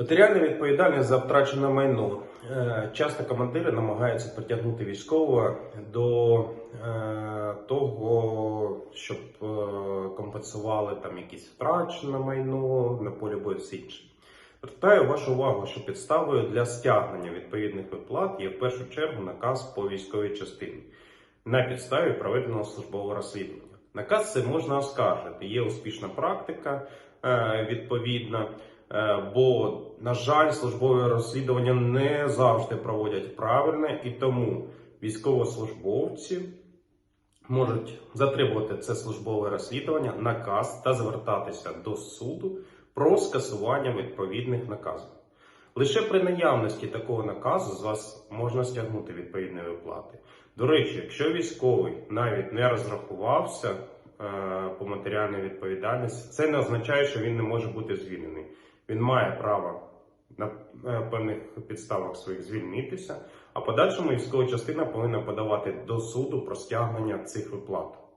Матеріальна відповідальність за втрачене майно. Е, Часто командири намагаються притягнути військового до е, того, щоб е, компенсували там якісь втрачене майно на полі бою все інше. Звертаю вашу увагу, що підставою для стягнення відповідних виплат є в першу чергу наказ по військовій частині на підставі проведеного службового розслідування. Наказ це можна оскаржити. Є успішна практика відповідна. Е, Бо, на жаль, службове розслідування не завжди проводять правильно, і тому військовослужбовці можуть затребувати це службове розслідування, наказ та звертатися до суду про скасування відповідних наказів. Лише при наявності такого наказу з вас можна стягнути відповідні виплати. До речі, якщо військовий навіть не розрахувався е, по матеріальній відповідальності, це не означає, що він не може бути звільнений. Він має право на е, певних підставах своїх звільнитися, а подальшому військова частина повинна подавати до суду про стягнення цих виплат.